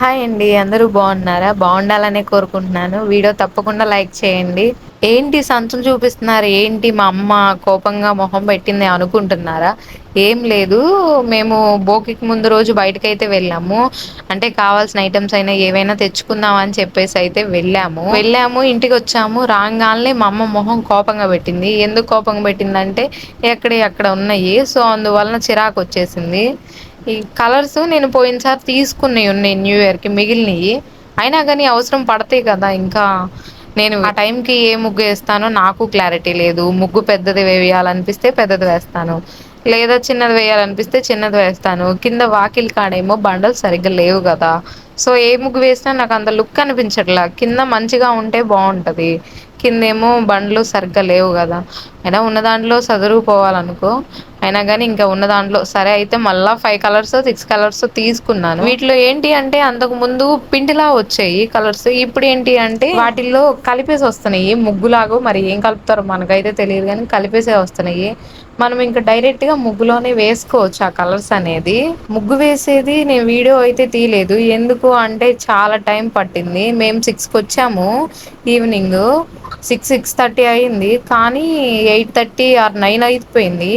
Hi అండి అందరూ బాగున్నారా? బాగుండాలనే కోరుకుంటున్నాను. వీడియో తప్పకుండా లైక్ చేయండి. ఏంటి సంచులు చూపిస్తున్నారు? ఏంటి మా అమ్మ కోపంగా మొహం పెట్టింది అనుకుంటున్నారా? ఏం లేదు. మేము బోగికి ముందు రోజు బయటకైతే వెళ్ళాము. అంటే కావాల్సిన ఐటమ్స్ అయినా ఏవైనా తెచ్చుకుందాం అని చెప్పేసి అయితే వెళ్ళాము. వెళ్ళాము ఇంటికి వచ్చాము. రాగానే మా అమ్మ మొహం కోపంగా పెట్టింది. ఎందుకు కోపంగా పెట్టిందంటే ఎక్కడ అక్కడ ఉన్నాయి. సో అందువలన చిరాకు వచ్చేసింది. ఈ కలర్స్ నేను పోయినసారి తీసుకున్నవి తీసుకున్నాయి ఉన్నాయి న్యూ ఇయర్కి అయినా కానీ అవసరం పడతాయి కదా ఇంకా నేను ఆ టైంకి ఏ ముగ్గు వేస్తానో నాకు క్లారిటీ లేదు. ముగ్గు పెద్దది వేయాలనిపిస్తే పెద్దది వేస్తాను. లేదా చిన్నది వేయాలనిపిస్తే చిన్నది వేస్తాను. కింద వాకిలి కాడేమో బండలు సరిగ్గా లేవు కదా. సో ఏ ముగ్గు వేసినా నాకు అంత లుక్ అనిపించట్లా. కింద మంచిగా ఉంటే బాగుంటుంది. కిందేమో బండ్లు సరిగ్గా లేవు కదా. అయినా ఉన్న దాంట్లో సదురుపోవాలనుకో అయినా కానీ ఇంకా ఉన్న దాంట్లో. సరే అయితే మళ్ళా ఫైవ్ కలర్స్ సిక్స్ కలర్స్ తీసుకున్నాను. వీటిలో ఏంటి అంటే అంతకు ముందు పిండిలా వచ్చాయి కలర్స్ ఇప్పుడు ఏంటి అంటే వాటిల్లో కలిపేసి వస్తున్నాయి. ముగ్గులాగో మరి ఏం కలుపుతారో మనకైతే తెలియదు కానీ కలిపేసే వస్తున్నాయి. మనం ఇంకా డైరెక్ట్గా ముగ్గులోనే వేసుకోవచ్చు ఆ కలర్స్ అనేది. ముగ్గు వేసేది నేను వీడియో అయితే తీయలేదు. ఎందుకు అంటే చాలా టైం పట్టింది. మేము సిక్స్కి వచ్చాము ఈవినింగ్ సిక్స్ సిక్స్ థర్టీ అయింది. కానీ ఎయిట్ థర్టీ ఆర్ నైన్ అయిపోయింది.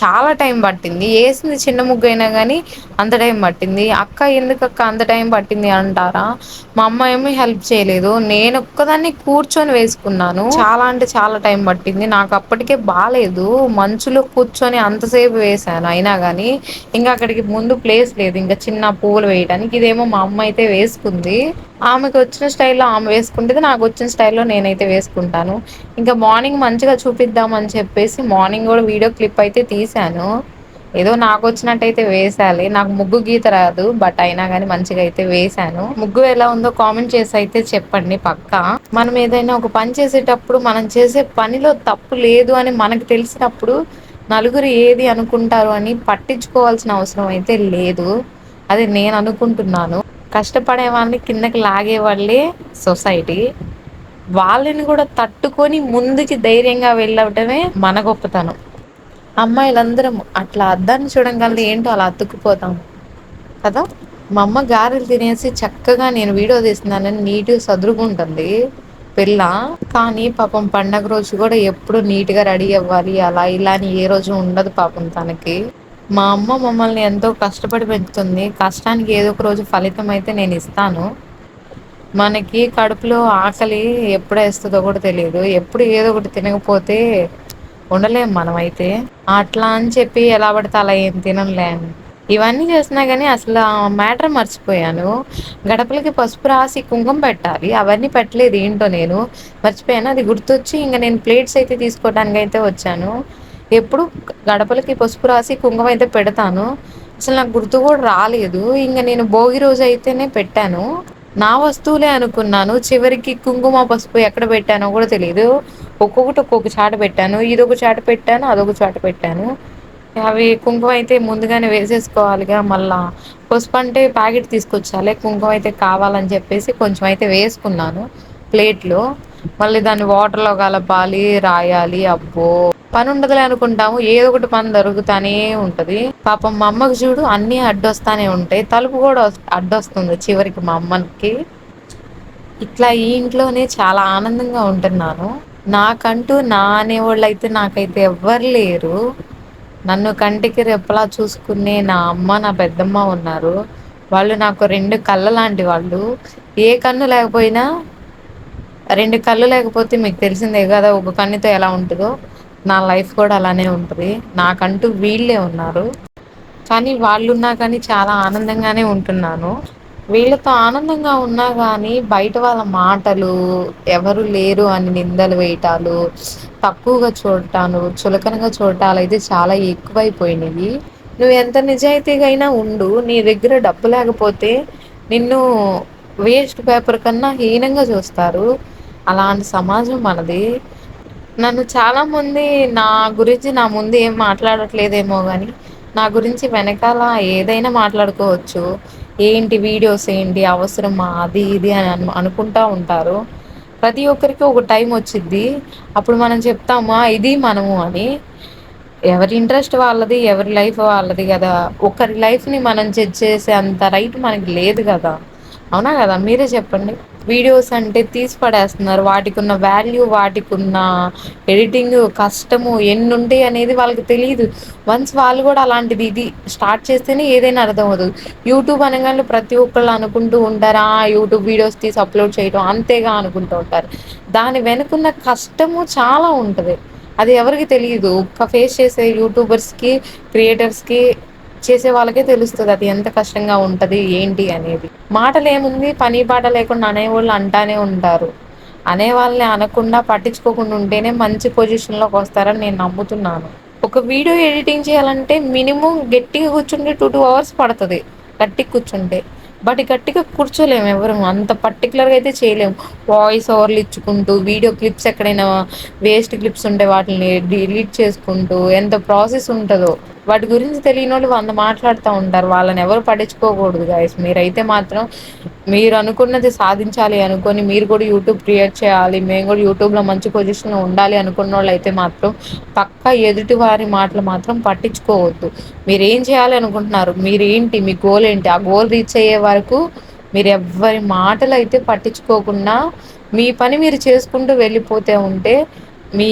చాలా టైం పట్టింది. వేసింది చిన్న ముగ్గు అయినా కానీ అంత టైం పట్టింది. అక్క ఎందుకక్క అంత టైం పట్టింది అంటారా? మా అమ్మ ఏమీ హెల్ప్ చేయలేదు. నేను ఒక్కదాన్ని కూర్చొని వేసుకున్నాను. చాలా అంటే చాలా టైం పట్టింది. నాకు అప్పటికే బాగాలేదు మంచులో కూర్చొని అంతసేపు వేసాను అయినా కానీ ఇంకా అక్కడికి ముందు ప్లేస్ లేదు. ఇంకా చిన్న పువ్వులు వేయడానికి ఇదేమో మా అమ్మ అయితే వేసుకుంది. ఆమెకు వచ్చిన స్టైల్లో ఆమె వేసుకుంటే నాకు వచ్చిన స్టైల్లో నేనైతే వేసుకుంటాను. ఇంకా మార్నింగ్ మంచిగా చూపిద్దాం అని చెప్పేసి మార్నింగ్ కూడా వీడియో క్లిప్ అయితే తీశాను. ఏదో నాకు వచ్చినట్టయితే వేసాలి నాకు ముగ్గు గీత రాదు బట్ అయినా కానీ మంచిగా అయితే వేసాను ముగ్గు ఎలా ఉందో కామెంట్ చేసి అయితే చెప్పండి పక్కా. మనం ఏదైనా ఒక పని చేసేటప్పుడు మనం చేసే పనిలో తప్పు లేదు అని మనకు తెలిసినప్పుడు నలుగురు ఏది అనుకుంటారు అని పట్టించుకోవాల్సిన అవసరం అయితే లేదు. అది నేను అనుకుంటున్నాను. కష్టపడే వాళ్ళని కిందకి లాగే వాళ్ళే సొసైటీ. వాళ్ళని కూడా తట్టుకొని ముందుకి ధైర్యంగా వెళ్ళటమే మన గొప్పతనం. అమ్మాయిలందరం అట్లా అద్దాన్ని చూడంగానే ఏంటో అలా అతుక్కుపోతాం. కదా? మా అమ్మ గారెలు తినేసి చక్కగా నేను వీడియో తీస్తున్నానని నీట్గా సదురుకుంటుంది పిల్ల. కానీ పాపం పండగ రోజు కూడా ఎప్పుడు నీట్గా రెడీ అవ్వాలి. అలా ఇలా అని ఏ రోజు ఉండదు పాపం తనకి. మా అమ్మ మమ్మల్ని ఎంతో కష్టపడి పెంచుతుంది. కష్టానికి ఏదో ఒక రోజు ఫలితం అయితే నేను ఇస్తాను. మనకి కడుపులో ఆకలి ఎప్పుడు వేస్తుందో కూడా తెలియదు. ఎప్పుడు ఏదో ఒకటి తినకపోతే ఉండలేం మనం అయితే. అట్లా అని చెప్పి ఎలా పడితే అలా ఏం తిననులే ఇవన్నీ చేసినా కానీ అసలు మ్యాటర్ మర్చిపోయాను. గడపలకి పసుపు రాసి కుంకుమ పెట్టాలి. అవన్నీ పెట్టలేదు ఏంటో నేను. మర్చిపోయాను. అది గుర్తొచ్చి ఇంకా నేను ప్లేట్స్ అయితే తీసుకోవడానికి అయితే వచ్చాను. ఎప్పుడు గడపలకి పసుపు రాసి కుంకుమ అయితే పెడతాను. అసలు నాకు గుర్తు కూడా రాలేదు. ఇంక నేను భోగి రోజు అయితేనే పెట్టాను. నా వస్తువులే అనుకున్నాను. చివరికి కుంకుమ పసుపు ఎక్కడ పెట్టానో కూడా తెలియదు ఒక్కొక్కటి ఒక్కొక్క చాట పెట్టాను. ఇదొక చాట పెట్టాను అదొక చాట పెట్టాను. అవి కుంకుమ అయితే ముందుగానే వేసేసుకోవాలిగా. మళ్ళా పసుపు అంటే ప్యాకెట్ తీసుకొచ్చాలే. కుంకుమ అయితే కావాలని చెప్పేసి కొంచెం అయితే వేసుకున్నాను ప్లేట్లో. మళ్ళీ దాన్ని వాటర్లో కలపాలి రాయాలి. అబ్బో! పని ఉండదులే అనుకుంటాము. ఏదో ఒకటి పని దొరుకుతానే ఉంటది. పాపం మా అమ్మకు చూడు అన్ని అడ్డొస్తానే ఉంటాయి. తలుపు కూడా అడ్డొస్తుంది చివరికి మా అమ్మకి. ఇట్లా ఈ ఇంట్లోనే చాలా ఆనందంగా ఉంటున్నాను. నాకంటూ నా అనేవాళ్ళు అయితే నాకైతే ఎవ్వరు లేరు. నన్ను కంటికి రెప్పలా చూసుకునే నా అమ్మ నా పెద్దమ్మ ఉన్నారు. వాళ్ళు నాకు రెండు కళ్ళ లాంటి వాళ్ళు. ఏ కన్ను లేకపోయినా రెండు కళ్ళు లేకపోతే మీకు తెలిసిందే కదా ఒక కన్నుతో ఎలా ఉంటుందో. నా లైఫ్ కూడా అలానే ఉంటుంది. నాకంటూ వీళ్ళే ఉన్నారు. కానీ వాళ్ళున్నా కానీ చాలా ఆనందంగానే ఉంటున్నాను. వీళ్ళతో ఆనందంగా ఉన్నా కానీ బయట వాళ్ళ మాటలు ఎవరు లేరు అని నిందలు వేయటాలు తక్కువగా చూడటాలు చులకనగా చూడటాలు అయితే చాలా ఎక్కువైపోయినాయి నువ్వు ఎంత నిజాయితీగా అయినా ఉండు. నీ దగ్గర డబ్బు లేకపోతే నిన్ను వేస్ట్ పేపర్ కన్నా హీనంగా చూస్తారు. అలాంటి సమాజం మనది. నన్ను చాలా మంది నా గురించి నా ముందు ఏం మాట్లాడట్లేదేమో కానీ నా గురించి వెనకాల ఏదైనా మాట్లాడుకోవచ్చు. ఏంటి వీడియోస్ ఏంటి? అవసరమా? అది ఇది అని అనుకుంటా ఉంటారు. ప్రతి ఒక్కరికి ఒక టైం వచ్చిద్ది. అప్పుడు మనం చెప్తామా? ఇది మనము అని. ఎవరి ఇంట్రెస్ట్ వాళ్ళది ఎవరి లైఫ్ వాళ్ళది కదా. ఒకరి లైఫ్ని మనం జడ్జ్ చేసే అంత రైట్ మనకి లేదు కదా. అవునా కదా? మీరే చెప్పండి. వీడియోస్ అంటే తీసి పడేస్తున్నారు. వాటికి ఉన్న వాల్యూ వాటికి ఉన్న ఎడిటింగ్ కష్టము ఎన్ని ఉంటాయి అనేది వాళ్ళకి తెలియదు వన్స్ వాళ్ళు కూడా అలాంటిది ఇది స్టార్ట్ చేస్తేనే ఏదైనా అర్థం అవుతుంది. యూట్యూబ్ అనగానే ప్రతి ఒక్కళ్ళు అనుకుంటూ ఉంటారా యూట్యూబ్ వీడియోస్ తీసి అప్లోడ్ చేయడం అంతేగా అనుకుంటూ ఉంటారు. దాని వెనుకున్న కష్టము చాలా ఉంటుంది. అది ఎవరికి తెలియదు ఒక్క ఫేస్ చేసే యూట్యూబర్స్కి క్రియేటర్స్కి చేసే వాళ్ళకే తెలుస్తుంది అది ఎంత కష్టంగా ఉంటుంది ఏంటి అనేది. మాటలు ఏముంది పని పాట లేకుండా అనేవాళ్ళు అంటానే ఉంటారు. అనే వాళ్ళని అనకుండా పట్టించుకోకుండా ఉంటేనే మంచి పొజిషన్లోకి వస్తారని నేను నమ్ముతున్నాను. ఒక వీడియో ఎడిటింగ్ చేయాలంటే మినిమం గట్టిగా కూర్చుంటే టూ టూ అవర్స్ పడుతుంది గట్టిగా కూర్చుంటే. బట్ గట్టిగా కూర్చోలేము ఎవరు అంత పర్టికులర్గా అయితే చేయలేము. వాయిస్ ఓవర్లు ఇచ్చుకుంటూ వీడియో క్లిప్స్ ఎక్కడైనా వేస్ట్ క్లిప్స్ ఉంటే వాటిని డిలీట్ చేసుకుంటూ ఎంత ప్రాసెస్ ఉంటుందో. వాటి గురించి తెలియని వాళ్ళు వంద మాట్లాడుతూ ఉంటారు. వాళ్ళని ఎవరు పట్టించుకోకూడదు గాయస్ మీరైతే మాత్రం మీరు అనుకున్నది సాధించాలి అనుకొని మీరు కూడా యూట్యూబ్ క్రియేట్ చేయాలి. మేము కూడా యూట్యూబ్లో మంచి పొజిషన్లో ఉండాలి అనుకున్న వాళ్ళు అయితే మాత్రం పక్కా ఎదుటి వారి మాటలు మాత్రం పట్టించుకోవద్దు. మీరేం చేయాలి అనుకుంటున్నారు? మీరు ఏంటి? మీ గోల్ ఏంటి? ఆ గోల్ రీచ్ అయ్యే వరకు మీరు ఎవ్వరి మాటలు అయితే పట్టించుకోకుండా మీ పని మీరు చేసుకుంటూ వెళ్ళిపోతే ఉంటే మీ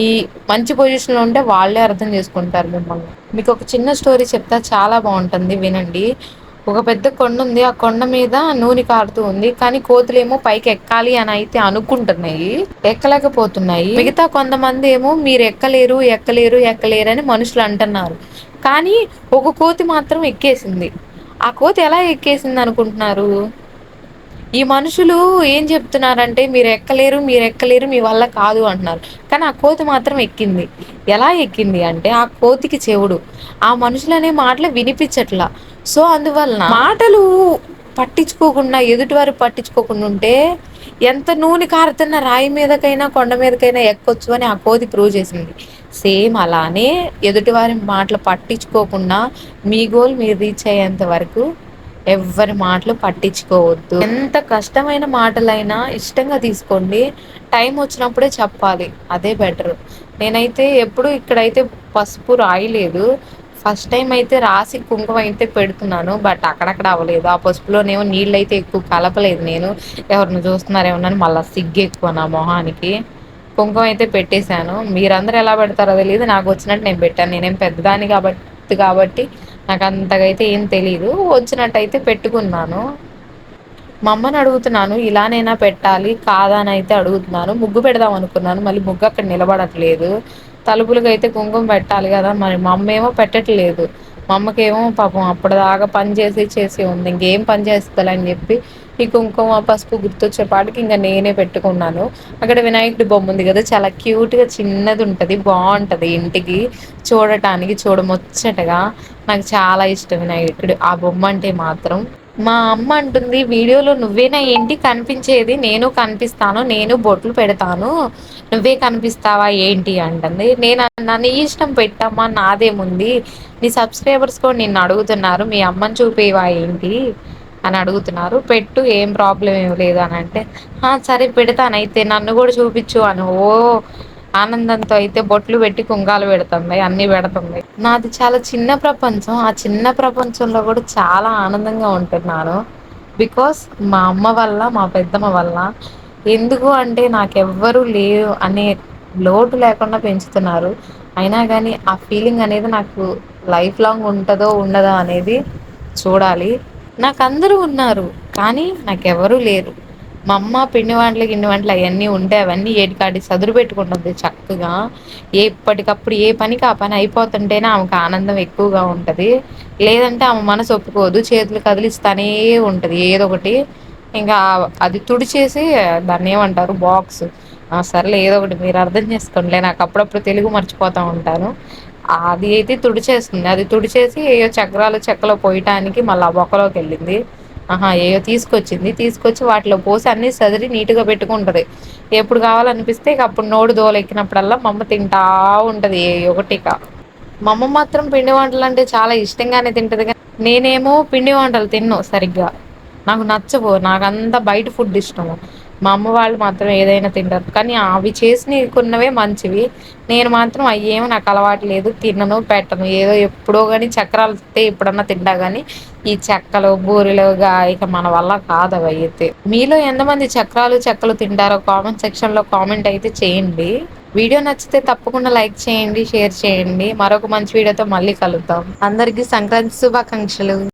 మంచి పొజిషన్లో ఉంటే వాళ్ళే అర్థం చేసుకుంటారు మిమ్మల్ని. మీకు ఒక చిన్న స్టోరీ చెప్తా చాలా బాగుంటుంది వినండి. ఒక పెద్ద కొండ ఉంది ఆ కొండ మీద నూనె కారుతూ ఉంది కానీ కోతులు ఏమో పైకి ఎక్కాలి అని అయితే అనుకుంటున్నాయి ఎక్కలేకపోతున్నాయి. మిగతా కొంతమంది ఏమో మీరు ఎక్కలేరు ఎక్కలేరు ఎక్కలేరు అని మనుషులు అంటున్నారు. కానీ ఒక కోతి మాత్రం ఎక్కేసింది. ఆ కోతి ఎలా ఎక్కేసింది అనుకుంటున్నారు? ఈ మనుషులు ఏం చెప్తున్నారంటే మీరు ఎక్కలేరు మీరు ఎక్కలేరు మీ వల్ల కాదు అంటున్నారు. కానీ ఆ కోతి మాత్రం ఎక్కింది. ఎలా ఎక్కింది అంటే ఆ కోతికి చెవుడు. ఆ మనుషులనే మాటలు వినిపించట్లా. సో అందువలన మాటలు పట్టించుకోకుండా ఎదుటి వారు పట్టించుకోకుండా ఉంటే ఎంత నూనె కారుతున్న రాయి మీదకైనా కొండ మీదకైనా ఎక్కొచ్చు అని ఆ కోతి ప్రూవ్ చేసింది. సేమ్ అలానే ఎదుటివారి మాటలు పట్టించుకోకుండా మీ గోల్ మీరు రీచ్ అయ్యేంత వరకు ఎవ్వరి మాటలు పట్టించుకోవద్దు. ఎంత కష్టమైన మాటలైనా ఇష్టంగా తీసుకోండి. టైం వచ్చినప్పుడే చెప్పాలి. అదే బెటర్. నేనైతే ఎప్పుడు ఇక్కడైతే పసుపు రాయలేదు. ఫస్ట్ టైం అయితే రాసి కుంకుమ అయితే పెడుతున్నాను. బట్ అక్కడక్కడ అవ్వలేదు. ఆ పసుపులోనేమో నీళ్ళు అయితే ఎక్కువ కలపలేదు నేను. ఎవరిని చూస్తున్నారేమోనని మళ్ళీ సిగ్గు ఎక్కువ నా మొహానికి. కుంకుమ అయితే పెట్టేశాను. మీరందరూ ఎలా పెడతారో తెలియదు నాకు వచ్చినట్టు నేను పెట్టాను. నేనేం పెద్దదాన్ని కాబట్టి కాబట్టి నాకు అంతగైతే ఏం తెలీదు. వచ్చినట్టయితే పెట్టుకున్నాను. మా అమ్మని అడుగుతున్నాను ఇలానైనా పెట్టాలి కాదని అయితే అడుగుతున్నాను. ముగ్గు పెడదాం అనుకున్నాను మళ్ళీ ముగ్గు అక్కడ నిలబడట్లేదు. తలుపులకి అయితే కుంకుమ పెట్టాలి కదా మరి మా అమ్మ ఏమో పెట్టట్లేదు. మా అమ్మకేమో పాపం అప్పటిదాకా పని చేసి చేసి ఉంది. ఇంకేం పని చేస్తాలని చెప్పి ఈ కుంకుమ పసుపు గుర్తొచ్చేపాటికి ఇంకా నేనే పెట్టుకున్నాను. అక్కడ వినాయకుడి బొమ్మ ఉంది కదా చాలా క్యూట్గా చిన్నది ఉంటుంది బాగుంటుంది ఇంటికి చూడటానికి చూడముచ్చటగా. నాకు చాలా ఇష్టం వినాయకుడు. ఆ బొమ్మ అంటే మాత్రం మా అమ్మ అంటుంది వీడియోలో నువ్వేనా ఏంటి? కనిపించేది నేను కనిపిస్తాను నేను బొట్లు పెడతాను. నువ్వే కనిపిస్తావా ఏంటి? అంటుంది. నేను నన్ను ఇష్టం పెట్టమ్మా నాదేముంది? నీ సబ్స్క్రైబర్స్ కూడా నిన్ను అడుగుతున్నారు మీ అమ్మని చూపేవా ఏంటి? అని అడుగుతున్నారు. పెట్టు ఏం ప్రాబ్లం ఏం లేదు అని అంటే ఆ సరే పెడతాను. అయితే నన్ను కూడా చూపించు అని. ఓ ఆనందంతో అయితే బొట్లు పెట్టి కుంగాలు పెడుతుంది అన్ని పెడుతుంది నాది చాలా చిన్న ప్రపంచం. ఆ చిన్న ప్రపంచంలో కూడా చాలా ఆనందంగా ఉంటున్నాను. బికాస్ మా అమ్మ వల్ల మా పెద్దమ్మ వల్ల ఎందుకు అంటే నాకెవ్వరూ లేరు అనే లోటు లేకుండా పెంచుతున్నారు. అయినా కానీ ఆ ఫీలింగ్ అనేది నాకు లైఫ్ లాంగ్ ఉంటుందో ఉండదో అనేది చూడాలి. నాకు అందరూ ఉన్నారు కానీ నాకెవరూ లేరు. మా అమ్మ పిండి వంటలు గిన్నె వంటలు అవన్నీ ఉంటే అవన్నీ ఏటికాడి సదురు పెట్టుకుంటుంది చక్కగా. ఎప్పటికప్పుడు ఏ పనికి ఆ పని అయిపోతుంటేనే ఆమెకు ఆనందం ఎక్కువగా ఉంటుంది. లేదంటే ఆమె మనసు ఒప్పుకోదు చేతులు కదిలిస్తానే ఉంటుంది ఏదో ఒకటి. ఇంకా అది తుడిచేసి దాన్ని ఏమంటారు బాక్స్. ఆ ఏదో ఒకటి మీరు అర్థం చేసుకోండిలే నాకు అప్పుడప్పుడు తెలుగు మర్చిపోతా ఉంటాను. అది అయితే తుడిచేస్తుంది. అది తుడిచేసి ఏయో చక్రాలు చెక్కలో పోయటానికి మళ్ళీ ఆ బొక్కలోకి వెళ్ళింది. ఆహా ఏయో తీసుకొచ్చింది. తీసుకొచ్చి వాటిలో పోసి అన్ని సదిరి నీట్గా పెట్టుకుంటది. ఎప్పుడు కావాలనిపిస్తే ఇక అప్పుడు నోడు దోలెక్కినప్పుడల్లా మా అమ్మ తింటా ఉంటది ఏ ఒకటిక మా అమ్మ మాత్రం పిండి వంటలు అంటే చాలా ఇష్టంగానే తింటది కానీ నేనేమో పిండి వంటలు తిన్ను సరిగ్గా. నాకు నచ్చవు. నాకంతా బయట ఫుడ్ ఇష్టము. మా అమ్మ వాళ్ళు మాత్రం ఏదైనా తింటారు. కానీ అవి చేసిన కొన్నవే మంచివి. నేను మాత్రం అయ్యేమో నాకు అలవాటు లేదు. తినను పెట్టను. ఏదో ఎప్పుడో కానీ చక్రాలు వస్తే ఎప్పుడన్నా తింటా కానీ ఈ చెక్కలు బూరెలుగా ఇక మన వల్ల కాదు అవి అయితే. మీలో ఎంతమంది చక్రాలు చెక్కలు తింటారో కామెంట్ సెక్షన్లో కామెంట్ అయితే చేయండి. వీడియో నచ్చితే తప్పకుండా లైక్ చేయండి షేర్ చేయండి. మరొక మంచి వీడియోతో మళ్ళీ కలుద్దాం. అందరికీ సంక్రాంతి శుభాకాంక్షలు.